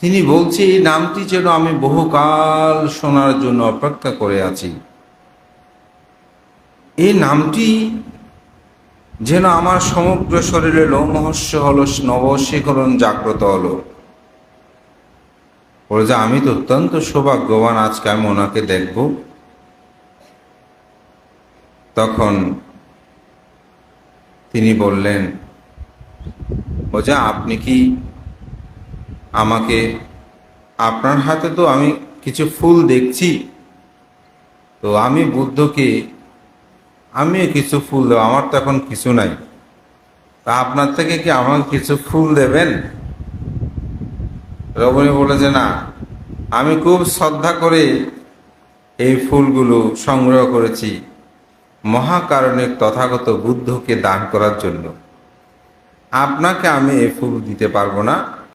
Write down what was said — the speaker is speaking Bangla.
তিনি বলছে, এই নামটি যেন আমি বহুকাল শোনার জন্য অপেক্ষা করে আছি। এই নামটি যেন আমার সমগ্র শরীরে লোমহস্য হলো নবশীকরণ জাগ্রত হলো। বলে যে, আমি তো অত্যন্ত সৌভাগ্যবান, আজকে আমি ওনাকে দেখব। তখন তিনি বললেন বোঝা আপনি কি আমাকে আপনার হাতে তো আমি কিছু ফুল দেখছি। তো আমি বুদ্ধকে, আমিও কিছু ফুল দেবো, আমার তো এখন কিছু নাই। তা আপনার থেকে কি আমাকে কিছু ফুল দেবেন? রমণী বলে যে না, আমি খুব শ্রদ্ধা করে এই ফুলগুলো সংগ্রহ করেছি মহাকারণিক তথাগত বুদ্ধকে দান করার জন্য। আপনাকে আমি এই ফুল দিতে পারব না।